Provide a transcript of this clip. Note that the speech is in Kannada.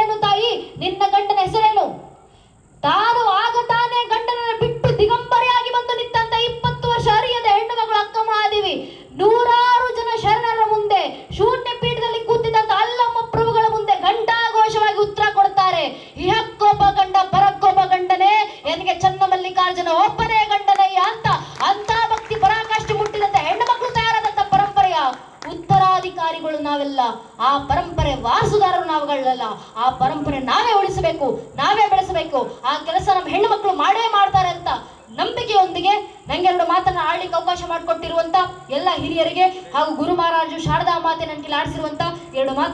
ಏನು ತಾಯಿ? ನಿನ್ನ ಗಂಡನ ಹೆಸರೇನು? ತಾನು ಆಗ ತಾನೇ ಗಂಡನನ್ನು ಬಿಟ್ಟು ದಿಗಂಬರಿಯಾಗಿ ಬಂದು ನಿಂತಂತ ಇಪ್ಪತ್ತು ವರ್ಷ ಅರಿಯದ ಹೆಣ್ಣು ಮಗಳು ಅಕ್ಕಮ್ಮ ಆದಿವಿ ನೂರಾರು ಜನ ಶರಣರ ಮುಂದೆ, ಶೂನ್ಯ ಪೀಠದಲ್ಲಿ ಕೂತಿದ್ದಂತ ಅಲ್ಲಮ್ಮ ಪ್ರಭುಗಳ ಮುಂದೆ ಘಂಟಾಘೋಷವಾಗಿ ಉತ್ತರ ಕೊಡ್ತಾರೆ. ಇಹಕ್ಕೊಬ್ಬ ಗಂಡ, ಪರಕ್ಕೊಬ್ಬ ಗಂಡನೇ, ಎನಗೆ ಚನ್ನಮಲ್ಲಿಕಾರ್ಜುನ ಒಬ್ಬನೇ ಗಂಡನಯ್ಯ ಅಂತ. ಅಂತ ಪರಂಪರೆ ವಾರಸುದಾರರು ನಾವುಗಳಲ್ಲ, ಆ ಪರಂಪರೆ ನಾವೇ ಉಳಿಸಬೇಕು, ನಾವೇ ಬೆಳೆಸಬೇಕು, ಆ ಕೆಲಸ ನಮ್ಮ ಹೆಣ್ಣು ಮಕ್ಕಳು ಮಾಡೇ ಮಾಡ್ತಾರೆ ಅಂತ ನಂಬಿಕೆಯೊಂದಿಗೆ ನಂಗೆರಡು ಮಾತನ್ನ ಆಡ್ಲಿಕ್ಕೆ ಅವಕಾಶ ಮಾಡಿಕೊಟ್ಟಿರುವಂತ ಎಲ್ಲ ಹಿರಿಯರಿಗೆ ಹಾಗೂ ಗುರು ಮಹಾರಾಜು ಶಾರದಾ ಮಾತೆ ನನಗೆ ಆಡಿಸಿರುವಂತ ಎರಡು ಮಾತನ್ನ